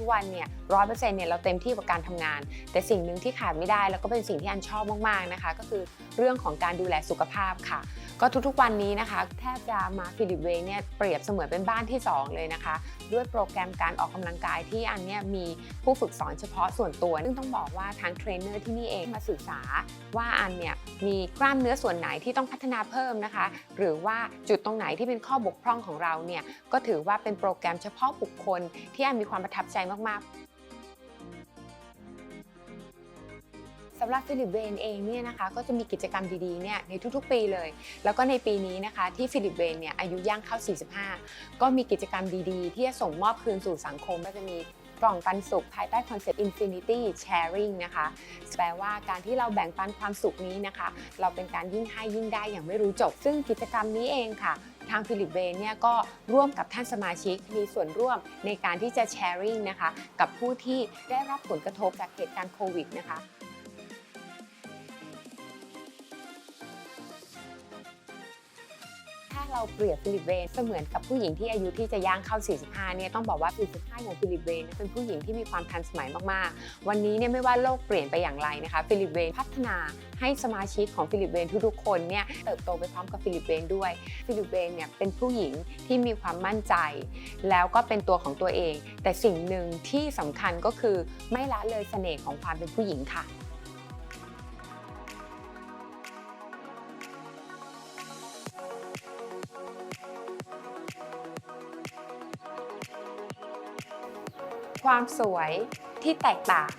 ทุกๆวันเนี่ยร้อยเปอร์เซ็นต์เนี่ยเราเต็มที่กับการทำงาน แต่สิ่งหนึ่งที่ขาดไม่ได้แล้วก็เป็นสิ่งที่อันชอบมากๆนะคะ ก็คือเรื่องของการดูแลสุขภาพค่ะ ก็ทุกๆวันนี้นะคะ แทบจะมาฟิลิปเวย์เนี่ยเปรียบเสมือนเป็นบ้านที่ 2 เลยนะคะ ด้วยโปรแกรมการออกกำลังกายที่อันเนี่ยมีผู้ฝึกสอนเฉพาะส่วนตัว ซึ่งต้องบอกว่าทางเทรนเนอร์ที่นี่เองมาศึกษา ว่าอันเนี่ยมีกล้ามเนื้อส่วนไหนที่ต้องพัฒนาเพิ่มนะคะ หรือว่าจุดตรงไหนที่เป็นข้อบกพร่องของเราเนี่ยก็ถือว่าเป็นโปรแกรมเฉพาะบุคคลที่อันมีความประทับใจมากๆสำหรับฟิลิปเวนเองเนี่ยนะคะก็จะมีกิจกรรมดีๆเนี่ยในทุกๆปีเลย แล้วก็ในปีนี้นะคะที่ฟิลิปเวนเนี่ยอายุย่างเข้า 45 ก็มีกิจกรรมดีๆ ที่จะส่งมอบคืนสู่สังคมก็จะมี กล่องปันสุขภายใต้คอนเซปต์ Infinity Sharing นะคะ แปลว่าการที่เราแบ่งปันความสุขนี้นะคะ เราเป็นการยิ่งให้ยิ่งได้อย่างไม่รู้จบ ซึ่งกิจกรรมนี้เองค่ะ ทางฟิลิปเวนเนี่ยก็ร่วมกับท่านสมาชิกมีส่วนร่วมในการที่จะ sharing นะคะ กับผู้ที่ได้รับผลกระทบจากเหตุการณ์โควิดนะคะาเราเปรียบฟิลิปเวนเสมือนกับผู้หญิงที่อายุที่จะย่างเข้า 45 เนี่ยต้องบอกว่า 45 ของฟิลิปเวนเป็นผู้หญิงที่มีความทันสมัยมากๆ วันนี้เนี่ยไม่ว่าโลกเปลี่ยนไปอย่างไรนะคะฟิลิปเวนพัฒนาให้สมาชิกของฟิลิปเวนทุกๆคนเนี่ยเติบโตไปพร้อมกับฟิลิปเวนด้วยฟิลิปเวนเนี่ยเป็นผู้หญิงที่มีความมั่นใจ แล้วก็เป็นตัวของตัวเอง แต่สิ่งหนึ่งที่สำคัญก็คือไม่ละเลยเสน่ห์ของความเป็นผู้หญิงค่ะ ความสวยที่แตกต่าง